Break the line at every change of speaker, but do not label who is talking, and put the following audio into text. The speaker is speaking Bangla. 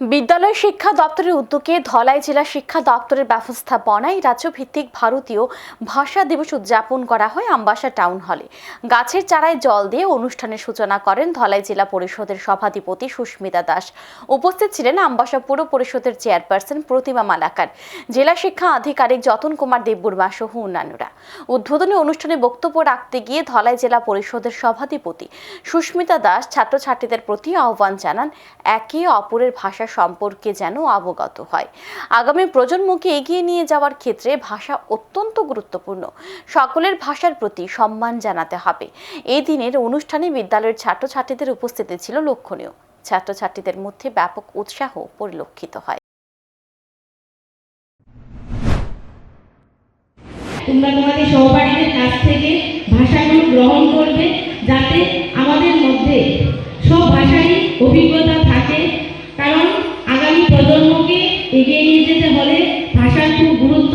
বিদ্যালয় শিক্ষা দপ্তরের উদ্যোগে ধলাই জেলা শিক্ষা দপ্তরের ব্যবস্থাপনায় রাজ্যভিত্তিক ভারতীয় ভাষা দিবস উদযাপন করা হয় আমবাসা টাউন হলে। গাছের চারায় জল দিয়ে অনুষ্ঠানের সূচনা করেন ধলাই জেলা পরিষদের সভাধিপতি সুস্মিতা দাস। উপস্থিত ছিলেন আমবাসা পুর পরিষদের চেয়ারপারসন প্রতিমা মালাকার। জেলা শিক্ষা আধিকারিক যতন কুমার দেববর্মা সহ অন্যান্যরা। উদ্বোধনী অনুষ্ঠানে বক্তব্য রাখতে গিয়ে ধলাই জেলা পরিষদের সভাধিপতি সুস্মিতা দাস ছাত্রছাত্রীদের প্রতি আহ্বান জানান, একে অপরের ভাষা সম্পর্কে যেন অবগত হয়। আগামী প্রজন্মকে এগিয়ে নিয়ে যাওয়ার ক্ষেত্রে ভাষা অত্যন্ত গুরুত্বপূর্ণ। সকলের ভাষার প্রতি সম্মান জানাতে হবে। এই দিনের অনুষ্ঠানে বিদ্যালয়ের ছাত্রছাত্রীদের উপস্থিতি ছিল লক্ষণীয়। ছাত্রছাত্রীদের মধ্যে ব্যাপক উৎসাহ পরিলক্ষিত হয়।
তোমরা তোমাদের সহপাঠীদের কাছ থেকে ভাষাগুলো গ্রহণ করবে যাতে আমাদের মধ্যে সব ভাষারই অভিজ্ঞতা এগিয়ে নিয়ে যেতে হলে ভাষার খুব গুরুত্ব